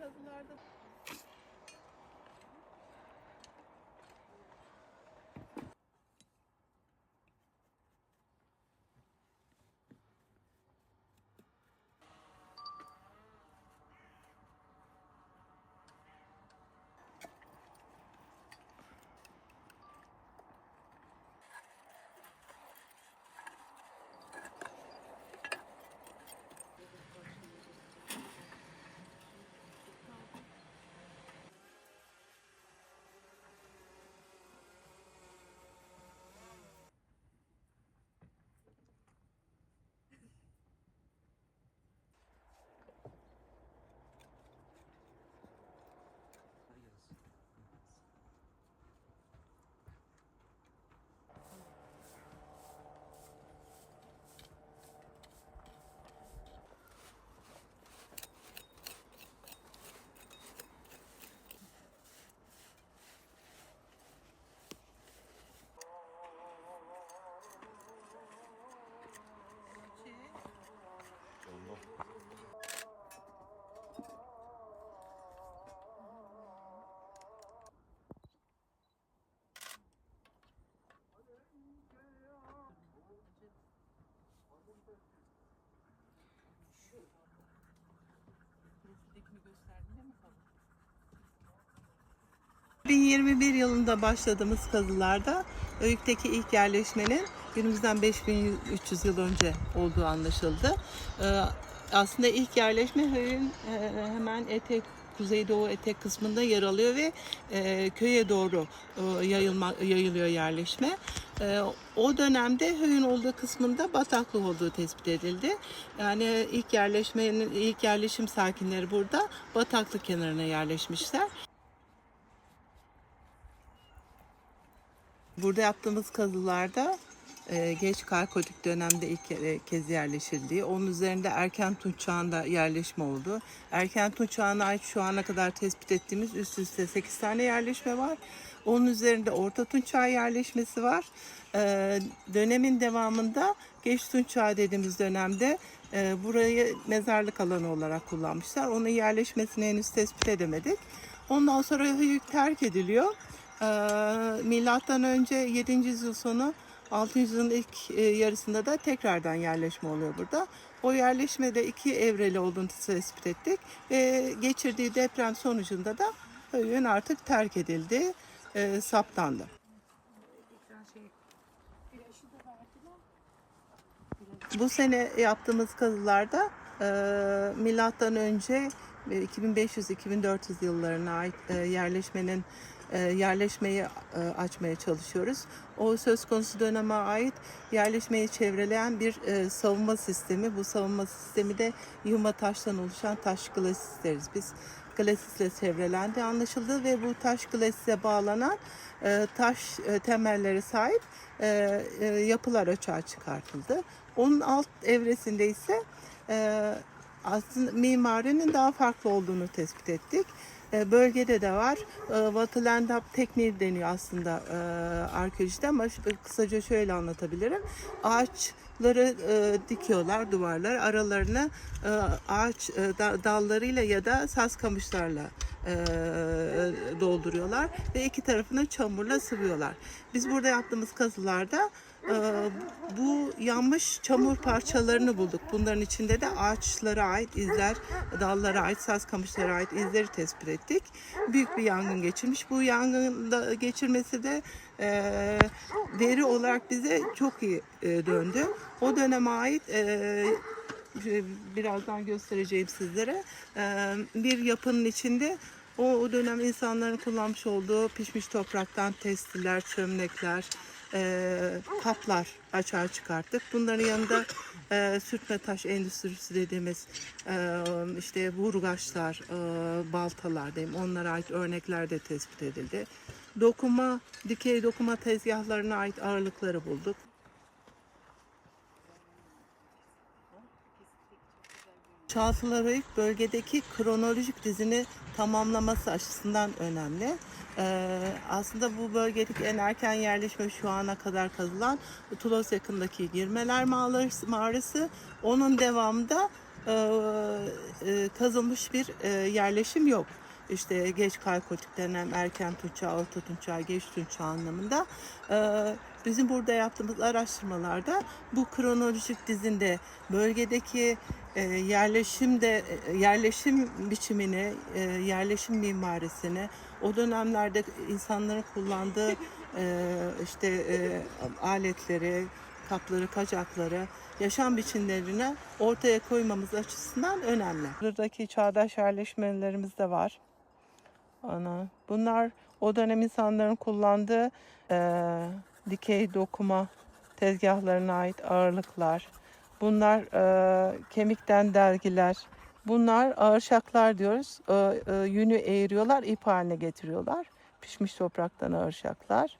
kazılarda 2021 yılında başladığımız kazılarda Öğük'teki ilk yerleşmenin günümüzden 5300 yıl önce olduğu anlaşıldı. Ee, aslında ilk yerleşme Höyük'ün e, hemen etek kuzeydoğu etek kısmında yer alıyor ve e, köye doğru e, yayılma, yayılıyor yerleşme. E, o dönemde Höyük'ün olduğu kısmında bataklık olduğu tespit edildi. Yani ilk yerleşmenin ilk yerleşim sakinleri burada bataklık kenarına yerleşmişler. Burada yaptığımız kazılarda e, geç Kalkolik dönemde ilk kez yerleşildiği, onun üzerinde erken Tunç çağında yerleşme oldu. Erken Tunç çağına ait şu ana kadar tespit ettiğimiz üst üste 8 tane yerleşme var. Onun üzerinde Orta Tunç çağı yerleşmesi var. E, dönemin devamında Geç Tunç çağı dediğimiz dönemde e, burayı mezarlık alanı olarak kullanmışlar. Onun yerleşmesini henüz tespit edemedik. Ondan sonra Höyük terk ediliyor. Ee, Milattan önce 7. yüzyıl sonu 600 yılın ilk e, yarısında da tekrardan yerleşme oluyor burada. O yerleşmede iki evreli olduğunu tespit ettik ve geçirdiği deprem sonucunda da Höyük'ün artık terk edildiği e, saptandı. Bu sene yaptığımız kazılarda e, milattan önce e, 2500-2400 yıllarına ait e, yerleşmenin e, yerleşmeyi e, açmaya çalışıyoruz. O söz konusu döneme ait yerleşmeyi çevreleyen bir e, savunma sistemi. Bu savunma sistemi de yığma taştan oluşan taş glasis deriz. Biz glasisle çevrelendi anlaşıldı ve bu taş glasise bağlanan e, taş e, temelleri sahip e, e, yapılar açığa çıkartıldı. Onun alt evresinde ise e, aslında mimarinin daha farklı olduğunu tespit ettik. E, bölgede de var. E, What Land Up tekniği deniyor aslında e, arkeolojide ama şu- kısaca şöyle anlatabilirim. Ağaçları e, dikiyorlar duvarlar aralarına e, ağaç e, da- dallarıyla ya da saz kamışlarla e, dolduruyorlar ve iki tarafını çamurla sıvıyorlar. Biz burada yaptığımız kazılarda e, bu yanmış çamur parçalarını bulduk. Bunların içinde de ağaçlara ait izler, dallara ait, saz kamışlara ait izleri tespit ettik. Büyük bir yangın geçirmiş. Bu yangında geçirmesi de e, veri olarak bize çok iyi e, döndü. O döneme ait e, birazdan göstereceğim sizlere. Bir yapının içinde o dönem insanların kullanmış olduğu pişmiş topraktan testiler, çömlekler, e, kaplar açığa çıkarttık. Bunların yanında e, sürtme taş endüstrisi dediğimiz e, işte vurgaçlar, e, baltalar diyeyim onlara ait örnekler de tespit edildi. Dokuma, dikey dokuma tezgahlarına ait ağırlıkları bulduk. Höyük bölgedeki kronolojik dizini tamamlaması açısından önemli. Ee, aslında bu bölgedeki en erken yerleşme şu ana kadar kazılan Tulos yakındaki Girmeler Mağarası. Onun devamında e, e, kazılmış bir e, yerleşim yok. İşte geç kalkotik dönem, erken Tunç çağı, orta Tunç çağı, geç Tunç çağı anlamında. E, bizim burada yaptığımız araştırmalarda bu kronolojik dizinde bölgedeki e, yerleşimde e, yerleşim biçimini, e, yerleşim mimarisini, o dönemlerde insanların kullandığı e, işte e, aletleri, kapları, kacakları, yaşam biçimlerini ortaya koymamız açısından önemli. Buradaki çağdaş yerleşmelerimiz de var. Ana. Bunlar o dönem insanların kullandığı e, dikey dokuma tezgahlarına ait ağırlıklar. Bunlar e, kemikten dergiler. Bunlar ağırşaklar diyoruz. E, e, yünü eğiriyorlar, ip haline getiriyorlar. Pişmiş topraktan ağırşaklar.